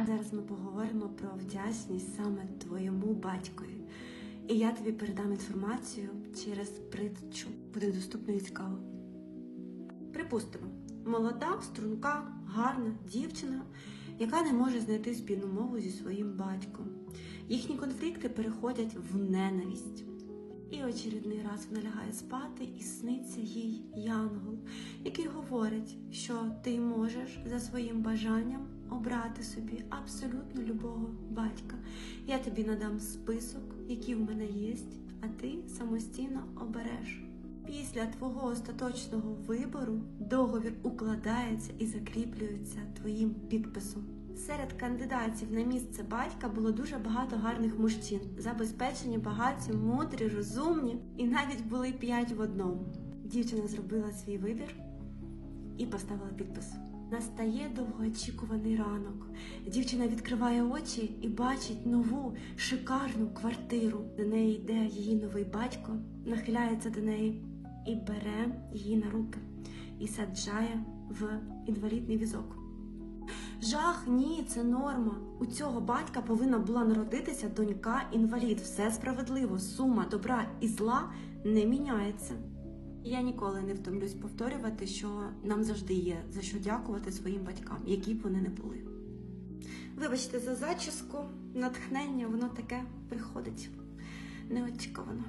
А зараз ми поговоримо про вдячність саме твоєму батькові. І я тобі передам інформацію через притчу. Буде доступно і цікаво. Припустимо, молода, струнка, гарна дівчина, яка не може знайти спільну мову зі своїм батьком. Їхні конфлікти переходять в ненависть. І очередний раз вона лягає спати і сниться їй янгол, який говорить, що ти можеш за своїм бажанням обрати собі абсолютно любого батька. Я тобі надам список, який в мене є, а ти самостійно обереш. Після твого остаточного вибору договір укладається і закріплюється твоїм підписом. Серед кандидатів на місце батька було дуже багато гарних мужчин, забезпечені, багаті, мудрі, розумні, і навіть були п'ять в одному. Дівчина зробила свій вибір і поставила підпис. Настає довгоочікуваний ранок. Дівчина відкриває очі і бачить нову шикарну квартиру. До неї йде її новий батько, нахиляється до неї і бере її на руки і саджає в інвалідний візок. Жах, ні, це норма. У цього батька повинна була народитися донька інвалід. Все справедливо, сума добра і зла не міняється. Я ніколи не втомлюсь повторювати, що нам завжди є за що дякувати своїм батькам, які б вони не були. Вибачте за зачіску, натхнення, воно таке приходить неочікувано.